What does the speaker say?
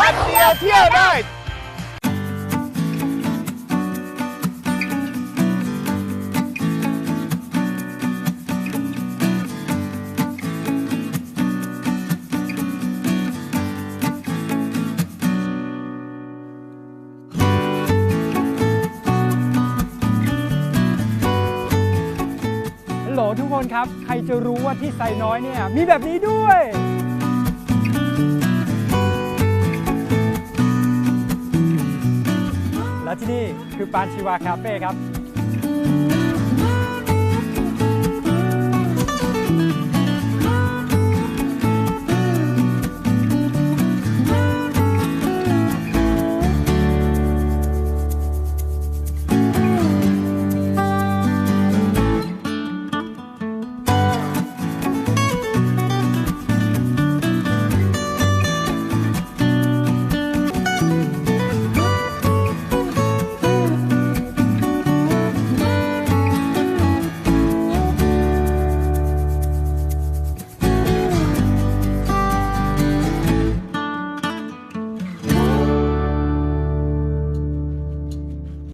วันเดียวเที่ยวได้ฮัลโหลทุกคนครับ ใครจะรู้ว่าที่ไซน้อยเนี่ย มีแบบนี้ด้วย และที่นี่คือปานชีวาคาเฟ่ครับ